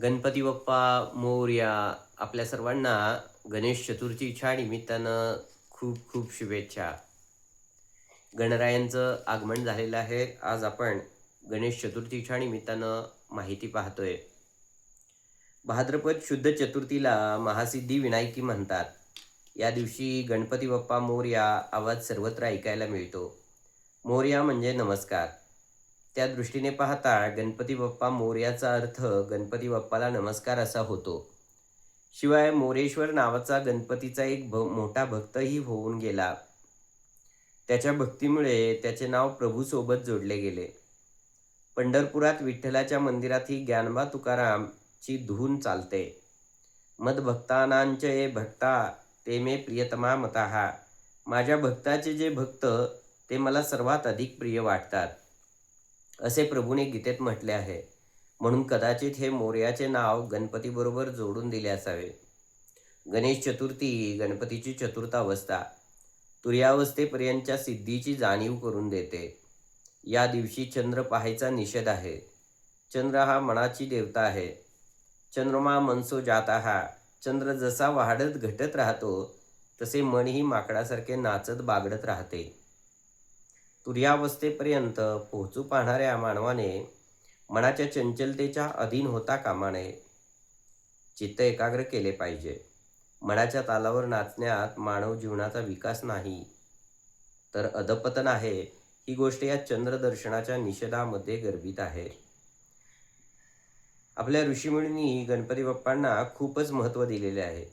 गणपती बाप्पा मोर्या आपल्या सर्वांना गणेश चतुर्थीच्या निमित्तानं खूप खूप शुभेच्छा. गणरायांचं आगमन झालेलं आहे. आज आपण गणेश चतुर्थीच्या निमित्तानं माहिती पाहतोय. भाद्रपद शुद्ध चतुर्थीला महासिद्धी विनायकी म्हणतात. या दिवशी गणपती बाप्पा मोर्या आवाज सर्वत्र ऐकायला मिळतो. मोर्या म्हणजे नमस्कार. त्या दृष्टीने पाहता गणपती बाप्पा मोर्याचा अर्थ गणपती बाप्पाला नमस्कार असा होतो. शिवाय मोरेश्वर नावाचा गणपतीचा एक भ मोठा भक्तही होऊन गेला. त्याच्या भक्तीमुळे त्याचे नाव प्रभूसोबत जोडले गेले. पंढरपुरात विठ्ठलाच्या मंदिरातही ज्ञानबा तुकारामची धून चालते. मदभक्तानांचे भक्ता ते मे प्रियतमा मताहा. माझ्या भक्ताचे जे भक्त ते मला सर्वात अधिक प्रिय वाटतात. असे प्रभूने गीतेत म्हटले आहे. म्हणून कदाचित हे मोर्याचे नाव गणपतीबरोबर जोडून दिले असावे. गणेश चतुर्थी गणपतीची चतुर्थावस्था तुर्यावस्थेपर्यंतच्या सिद्धीची जाणीव करून देते. या दिवशी चंद्र पाहायचा निषेध आहे. चंद्र हा मनाची देवता आहे. चंद्रमा मनसो जाता हा. चंद्र जसा वाढत घटत राहतो तसे मनही माकडासारखे नाचत बागडत राहते. तुर्यावस्थेपर्यंत पोहोचू पाहणाऱ्या मानवाने मनाच्या चंचलतेच्या अधीन होता कामा नये चित्त एकाग्र केले पाहिजे. मनाच्या तालावर नाचण्यात मानव जीवनाचा विकास नाही तर अधपतन आहे ही गोष्ट या चंद्रदर्शनाच्या निषेधामध्ये गर्भित आहे. आपल्या ऋषीमुनींनी गणपती बाप्पांना खूपच महत्त्व दिलेले आहे.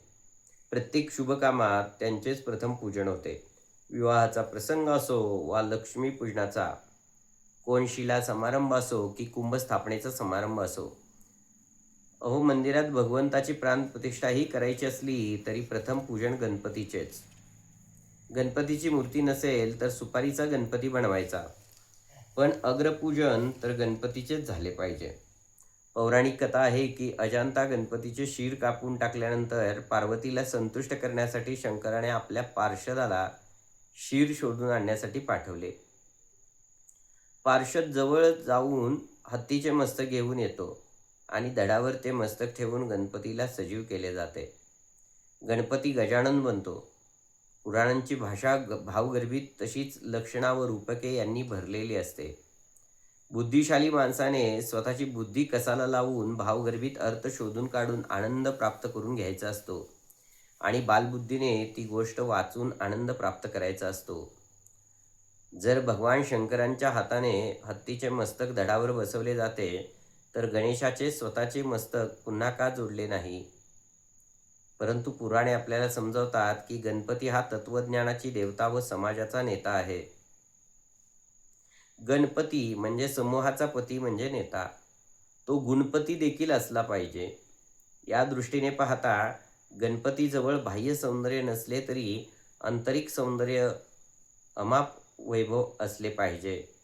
प्रत्येक शुभकामात त्यांचेच प्रथम पूजन होते. विवाहाचा प्रसंग असो वा लक्ष्मीपूजनाचा कोणशिला समारंभ असो की कुंभस्थापनेचा समारंभ असो. अहो मंदिरात भगवंताची प्राणप्रतिष्ठाही करायची असली तरी प्रथम पूजन गणपतीचेच. गणपतीची मूर्ती नसेल तर सुपारीचा गणपती बनवायचा. पण अग्रपूजन तर गणपतीचेच झाले पाहिजे. पौराणिक कथा आहे की अजांता गणपतीचे शिर कापून टाकल्यानंतर पार्वतीला संतुष्ट करण्यासाठी शंकराने आपल्या पार्षदाला शीर शोधून आणण्यासाठी पाठवले. पार्षद जवळ जाऊन हत्तीचे मस्तक घेऊन येतो आणि दडावर ते मस्तक ठेवून गणपतीला सजीव केले जाते. गणपती गजानन बनतो. पुराणांची भाषा ग भावगर्भित तशीच लक्षणा व रूपके यांनी भरलेली असते. बुद्धिशाली माणसाने स्वतःची बुद्धी कसाला लावून भावगर्भित अर्थ शोधून काढून आनंद प्राप्त करून घ्यायचा असतो. आणि बालबुद्धीने ती गोष्ट वाचून आनंद प्राप्त करायचा असतो. जर भगवान शंकरांच्या हाताने हत्तीचे मस्तक धडावर बसवले जाते तर गणेशाचे स्वतःचे मस्तक पुन्हा का जोडले नाही? परंतु पुराणे आपल्याला समजवतात की गणपती हा तत्वज्ञानाची देवता व समाजाचा नेता आहे. गणपती म्हणजे समूहाचा पती म्हणजे नेता. तो गुणपती देखील असला पाहिजे. या दृष्टीने पाहता गणपतीजवळ बाह्य सौंदर्य नसले तरी आंतरिक सौंदर्य अमाप वैभव असले पाहिजे.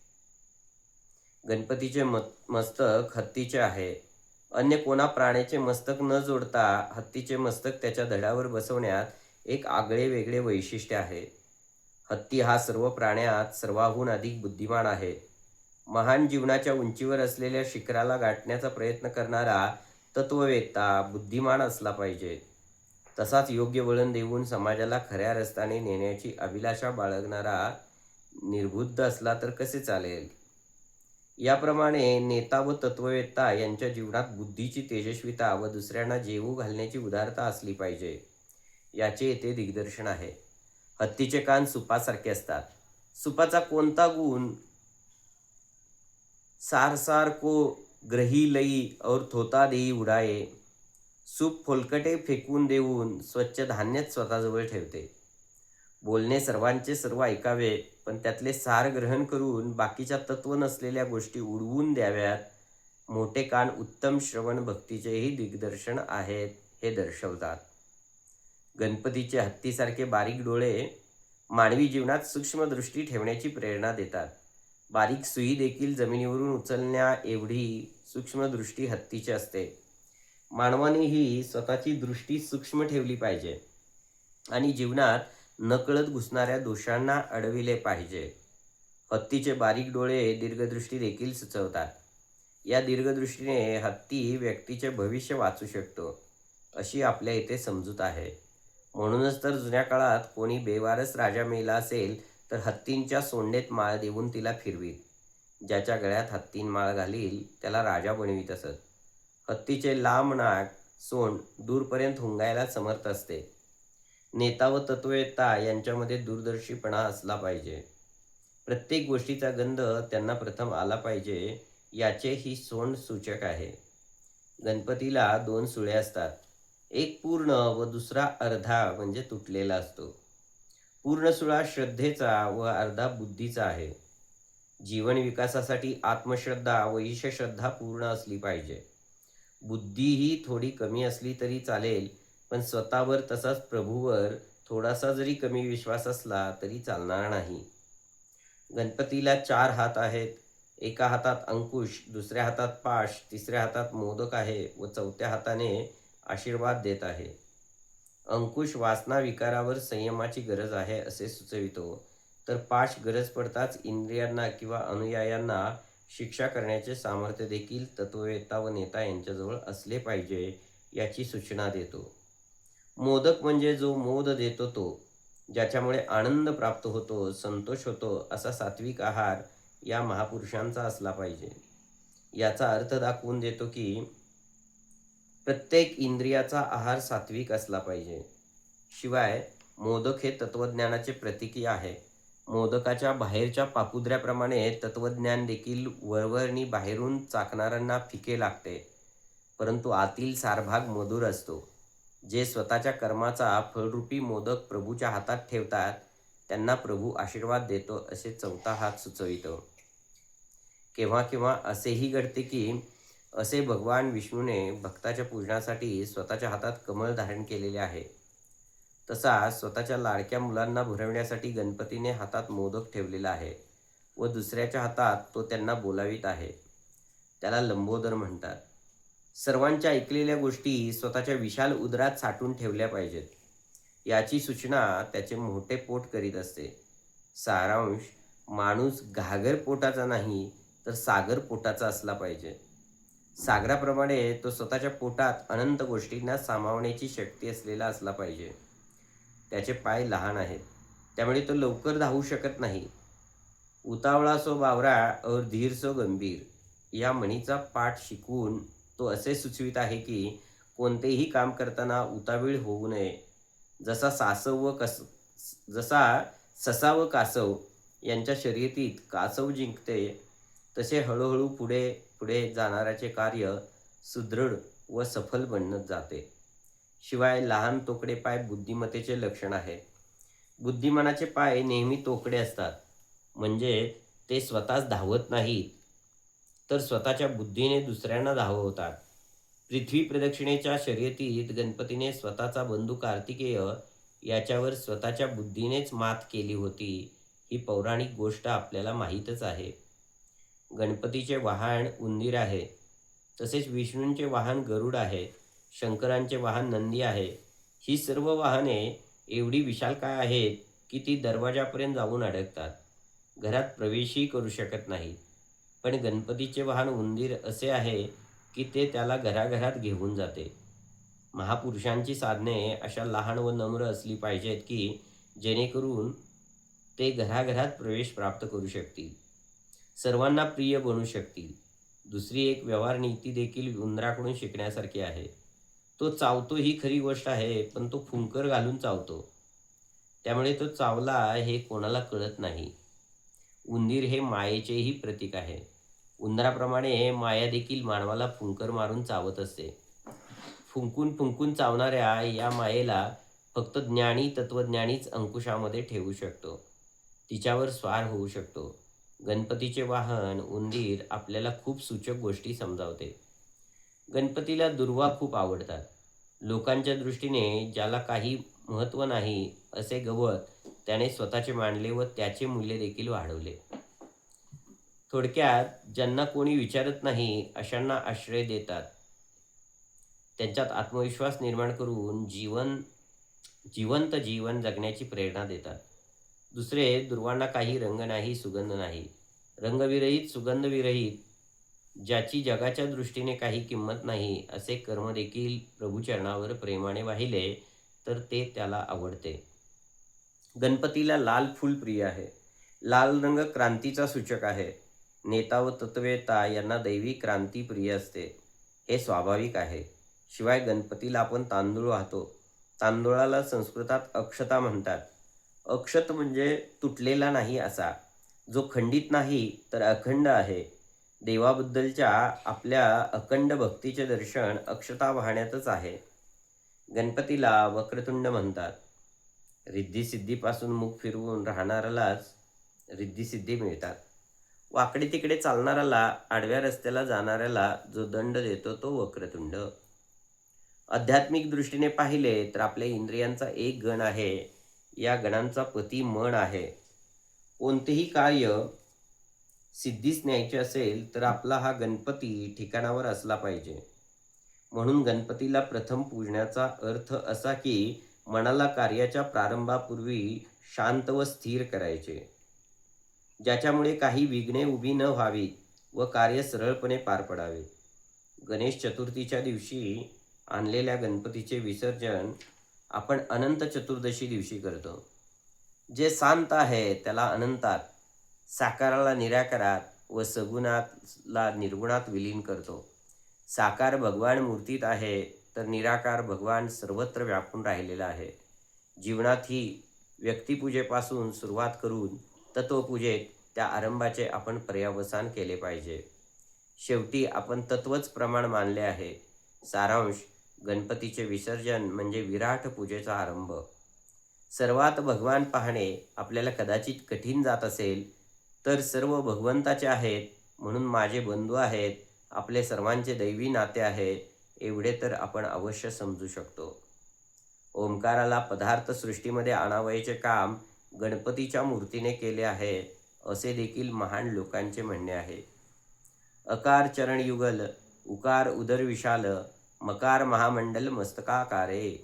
गणपतीचे मस्तक हत्तीचे आहे. अन्य कोणा प्राण्याचे मस्तक न जोडता हत्तीचे मस्तक त्याच्या धडावर बसवण्यात एक आगळे वेगळे वैशिष्ट्य आहे. हत्ती हा सर्व प्राण्यात सर्वाहून अधिक बुद्धिमान आहे. महान जीवनाच्या उंचीवर असलेल्या शिखराला गाठण्याचा प्रयत्न करणारा तत्ववेत्ता बुद्धिमान असला पाहिजे. तसाच योग्य वळण देऊन समाजाला खऱ्या रस्त्याने नेण्याची अभिलाषा बाळगणारा निर्बुद्ध असला तर कसे चालेल? याप्रमाणे नेता व तत्ववेत्ता यांच्या जीवनात बुद्धीची तेजस्विता व दुसऱ्यांना जेवू घालण्याची उदारता असली पाहिजे याचे येथे दिग्दर्शन आहे. हत्तीचे कान सुपासारखे असतात. सुपाचा कोणता गुण? सार सार को ग्रही लई और थोता देई उडाये सूप फोलकटे फेकून देऊन स्वच्छ धान्यच स्वतःजवळ ठेवते. बोलणे सर्वांचे सर्व ऐकावे पण त्यातले सार ग्रहण करून बाकीच्या तत्व नसलेल्या गोष्टी उडवून द्याव्यात. मोठे कान उत्तम श्रवण भक्तीचेही दिग्दर्शन आहेत हे दर्शवतात. गणपतीचे हत्तीसारखे बारीक डोळे मानवी जीवनात सूक्ष्मदृष्टी ठेवण्याची प्रेरणा देतात. बारीक सुई देखील जमिनीवरून उचलण्या एवढी सूक्ष्मदृष्टी हत्तीची असते. मानवाने ही स्वतःची दृष्टी सूक्ष्म ठेवली पाहिजे आणि जीवनात नकळत घुसणाऱ्या दोषांना अडविले पाहिजे. हत्तीचे बारीक डोळे दीर्घदृष्टी देखील सुचवतात. या दीर्घदृष्टीने हत्ती व्यक्तीचे भविष्य वाचू शकतो अशी आपल्या इथे समजूत आहे. म्हणूनच तर जुन्या काळात कोणी बेवारस राजा मेला असेल तर हत्तींच्या सोंडेत माळ देऊन तिला फिरवीत. ज्याच्या गळ्यात हत्तीन माळ घालील त्याला राजा बनवीत असत. हत्तीचे लांब नाक सोंड दूरपर्यंत हुंगायला समर्थ असते. नेता व तत्ववेत्ता यांच्यामध्ये दूरदर्शीपणा असला पाहिजे. प्रत्येक गोष्टीचा गंध त्यांना प्रथम आला पाहिजे याचे ही सोंड सूचक आहे. गणपतीला दोन सुळे असतात. एक पूर्ण व दुसरा अर्धा म्हणजे तुटलेला असतो. पूर्ण सुळा श्रद्धेचा व अर्धा बुद्धीचा आहे. जीवन विकासासाठी आत्मश्रद्धा व ईशश्रद्धा पूर्ण असली पाहिजे. बुद्धीही थोडी कमी असली तरी चालेल पण स्वतःवर तसाच प्रभूवर थोडासा जरी कमी विश्वास असला तरी चालणार नाही. गणपतीला चार हात आहेत एका हातात अंकुश दुसऱ्या हातात पाश तिसऱ्या हातात मोदक आहे व चौथ्या हाताने आशीर्वाद देत आहे. अंकुश वासना विकारावर संयमाची गरज आहे असे सुचवितो. तर पाश गरज पडताच इंद्रियांना किंवा अनुयायांना शिक्षा करण्याचे सामर्थ्य देखील तत्ववेत्ता व नेता यांच्याजवळ असले पाहिजे याची सूचना देतो. मोदक म्हणजे जो मोद देतो तो ज्याच्यामुळे आनंद प्राप्त होतो संतोष होतो असा सात्विक आहार या महापुरुषांचा असला पाहिजे. याचा अर्थ दाखवून देतो की प्रत्येक इंद्रियाचा आहार सात्विक असला पाहिजे. शिवाय मोदक हे तत्वज्ञानाचे प्रतिकी आहे. मोदकाच्या बाहेरच्या पापुद्र्याप्रमाणे तत्वज्ञान देखील वरवरणी बाहेरून चाकणाऱ्यांना फिके लागते. परंतु आतील सारभाग मधुर असतो. जे स्वतःच्या कर्माचा फळरूपी मोदक प्रभूच्या हातात ठेवतात त्यांना प्रभू आशीर्वाद देतो असे चौथा हात सुचवितो. केव्हा केव्हा असेही घडते की असे भगवान विष्णूने भक्ताच्या पूजनासाठी स्वतःच्या हातात कमळ धारण केलेले आहे. तसा स्वतःच्या लाडक्या मुलांना भरवण्यासाठी गणपतीने हातात मोदक ठेवलेला आहे व दुसऱ्याच्या हातात तो त्यांना बोलावीत आहे. त्याला लंबोदर म्हणतात. सर्वांच्या ऐकलेल्या गोष्टी स्वतःच्या विशाल उदरात साठून ठेवल्या पाहिजेत. याची सूचना त्याचे मोठे पोट करीत असते. सारांश माणूस घागर पोटाचा नाही तर सागर पोटाचा असला पाहिजे. सागराप्रमाणे तो स्वतःच्या पोटात अनंत गोष्टींना सामावण्याची शक्ती असलेला असला पाहिजे. त्याचे पाय लहान आहेत. त्यामुळे तो लवकर धावू शकत नाही. उतावळा सो बावरा और धीर सो गंभीर. या म्हणीचा पाठ शिकवून तो असे सुचवित आहे की कोणतेही काम करताना उतावीळ होऊ नये. जसा सासव व कस जसा ससा व कासव यांच्या शर्यतीत कासव जिंकते तसे हळूहळू पुढे पुढे जाणाऱ्याचे कार्य सुदृढ व सफल बनत जाते. शिवाय लहान तोकडे पाय बुद्धिमत्तेचे लक्षण आहे. बुद्धिमानाचे पाय नेहमी तोकडे असतात. म्हणजे ते स्वतःच धावत नाहीत. तर स्वतःच्या बुद्धीने दुसऱ्यांना धाववतात. पृथ्वी प्रदक्षिणेच्या शर्यतीत गणपतीने स्वतःचा बंधू कार्तिकेय याच्यावर स्वतःच्या बुद्धीनेच मात केली होती. ही पौराणिक गोष्ट आपल्याला माहीतच आहे. गणपतीचे वाहन उंदीर आहे. तसेच विष्णूंचे वाहन गरुड आहे. शंकरांचे वाहन नंदी आहे. ही सर्व वाहने एवढी विशालकाय आहेत की ती दरवाजापर्यंत जाऊन अडकतात. घरात प्रवेशही करू शकत नाहीत पण गणपतीचे वाहन उंदीर असे आहे की ते त्याला घराघरात घेऊन जाते. महापुरुषांची साधने अशा लहान व नम्र असली पाहिजेत की जेणेकरून ते घराघरात प्रवेश प्राप्त करू शकतील. सर्वांना प्रिय बनू शकतील. दुसरी एक व्यवहार नीती देखील उंदराकडून शिकण्यासारखी आहे. तो चावतो ही खरी गोष्ट आहे पण तो फुंकर घालून चावतो. त्यामुळे तो चावला हे कोणाला कळत नाही. उंदीर हे मायेचेही प्रतीक आहे. उंदराप्रमाणे माया देखील मानवाला फुंकर मारून चावत असते. फुंकून फुंकून चावणाऱ्या या मायेला फक्त ज्ञानी तत्वज्ञानीच अंकुशामध्ये ठेवू शकतो. तिच्यावर स्वार होऊ शकतो. गणपतीचे वाहन उंदीर आपल्याला खूप सूचक गोष्टी समजावते. गणपतीला दुर्वा खूप आवडतात. लोकांच्या दृष्टीने ज्याला काही महत्त्व नाही असे गवत त्याने स्वतःचे मांडले व त्याचे मूल्य देखील वाढवले. थोडक्यात ज्यांना कोणी विचारत नाही अशांना आश्रय देतात. त्यांच्यात आत्मविश्वास निर्माण करून जीवन जिवंत जीवन जगण्याची प्रेरणा देतात. दुसरे दुर्वांना काही रंग नाही सुगंध नाही. रंगविरहित सुगंधविरहित ज्याची जगाच्या दृष्टीने काही किंमत नाही असे कर्म देखील प्रभूचरणावर प्रेमाने वाहिले तर ते त्याला आवडते. गणपतीला लाल फूल प्रिय आहे. लाल रंग क्रांतीचा सूचक आहे. नेता व तत्वेता यांना दैवी क्रांती प्रिय असते. हे स्वाभाविक आहे. शिवाय गणपतीला आपण तांदूळ वाहतो. तांदूळाला संस्कृतात अक्षता म्हणतात. अक्षत म्हणजे तुटलेला नाही असा. जो खंडित नाही तर अखंड आहे. देवाबद्दलच्या आपल्या अखंड भक्तीचे दर्शन अक्षता वाहण्यातच आहे. गणपतीला वक्रतुंड म्हणतात. रिद्धिसिद्धीपासून मुख फिरवून राहणाऱ्यालाच रिद्धिसिद्धी मिळतात. वाकडे तिकडे चालणाऱ्याला आडव्या रस्त्याला जाणाऱ्याला जो दंड देतो तो वक्रतुंड. आध्यात्मिक दृष्टीने पाहिले तर आपल्या इंद्रियांचा एक गण आहे. या गणांचा पती मन आहे. कोणतेही कार्य सिद्धीस न्यायचे असेल तर आपला हा गणपती ठिकाणावर असला पाहिजे. म्हणून गणपतीला प्रथम पूजण्याचा अर्थ असा की मनाला कार्याच्या प्रारंभापूर्वी शांत व स्थिर करायचे. ज्याच्यामुळे काही विघ्ने उभी न व्हावीत व कार्य सरळपणे पार पडावे. गणेश चतुर्थीच्या दिवशी आणलेल्या गणपतीचे विसर्जन आपण अनंत चतुर्दशी दिवशी करतो. जे शांत आहे त्याला अनंतात साकाराला निराकारात व सगुणातला निर्गुणात विलीन करतो. साकार भगवान मूर्तीत आहे तर निराकार भगवान सर्वत्र व्यापून राहिलेला आहे. जीवनातही व्यक्तिपूजेपासून सुरुवात करून तत्वपूजेत त्या आरंभाचे आपण पर्यावसान केले पाहिजे. शेवटी आपण तत्वच प्रमाण मानले आहे. सारांश गणपतीचे विसर्जन म्हणजे विराट पूजेचा आरंभ. सर्वात भगवान पाहणे आपल्याला कदाचित कठीण जात असेल तर सर्व भगवंताचे आहेत म्हणून माझे बंधू आहेत आपले सर्वांचे दैवी नाते आहेत एवढे तर आपण अवश्य समजू शकतो. ओंकाराला पदार्थ सृष्टीमध्ये आणावयाचे काम गणपतीच्या मूर्तीने केले आहे असे देखील महान लोकांचे म्हणणे आहे. अकार चरण युगल उकार उदर विशाल मकार महामंडल मस्तकाकारे.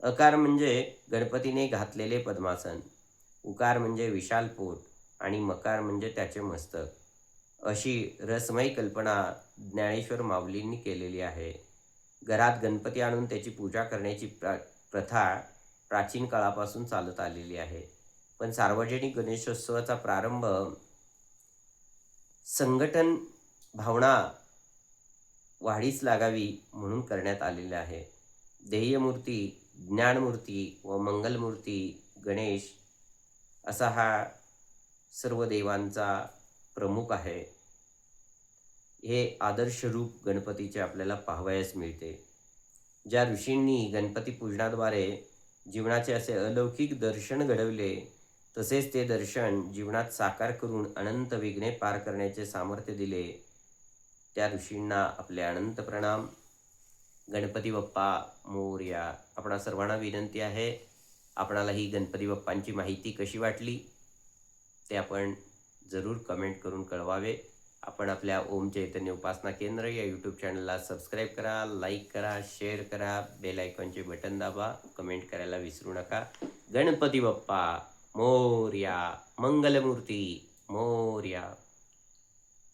अकार म्हणजे गणपतीने घातलेले पद्मासन उकार म्हणजे विशाल पोट आणि मकार म्हणजे त्याचे मस्तक. अशी रसमयी कल्पना ज्ञानेश्वर माऊलींनी केलेली आहे. घरात गणपती आणून त्याची पूजा करण्याची प्र प्रथा प्राचीन काळापासून चालत आलेली आहे. पण सार्वजनिक गणेशोत्सवाचा प्रारंभ संघटन भावना वाढीस लागावी म्हणून करण्यात आलेले आहे. ध्येयमूर्ती ज्ञानमूर्ती व मंगलमूर्ती गणेश असा हा सर्व देवांचा प्रमुख आहे. हे आदर्श रूप गणपतीचे आपल्याला पाहावयास मिळते. ज्या ऋषींनी गणपती पूजनाद्वारे जीवनाचे असे अलौकिक दर्शन घडवले तसेच ते दर्शन जीवनात साकार करून अनंत विघ्ने पार करण्याचे सामर्थ्य दिले त्या ऋषींना आपले अनंत प्रणाम. गणपती बाप्पा मोर्या आपणा सर्वांना विनंती आहे आपणाला ही गणपती बाप्पांची माहिती कशी वाटली? ते आपण जरूर कमेंट करून कळवावे. आपण आपल्या ओम चैतन्य उपासना केंद्र या यूट्यूब चॅनलला सबस्क्राईब करा लाईक करा शेअर करा. बेल आयकॉनचे बटन दाबा. कमेंट करायला विसरू नका. गणपती बाप्पा मोर्या मंगलमूर्ती मोर्या.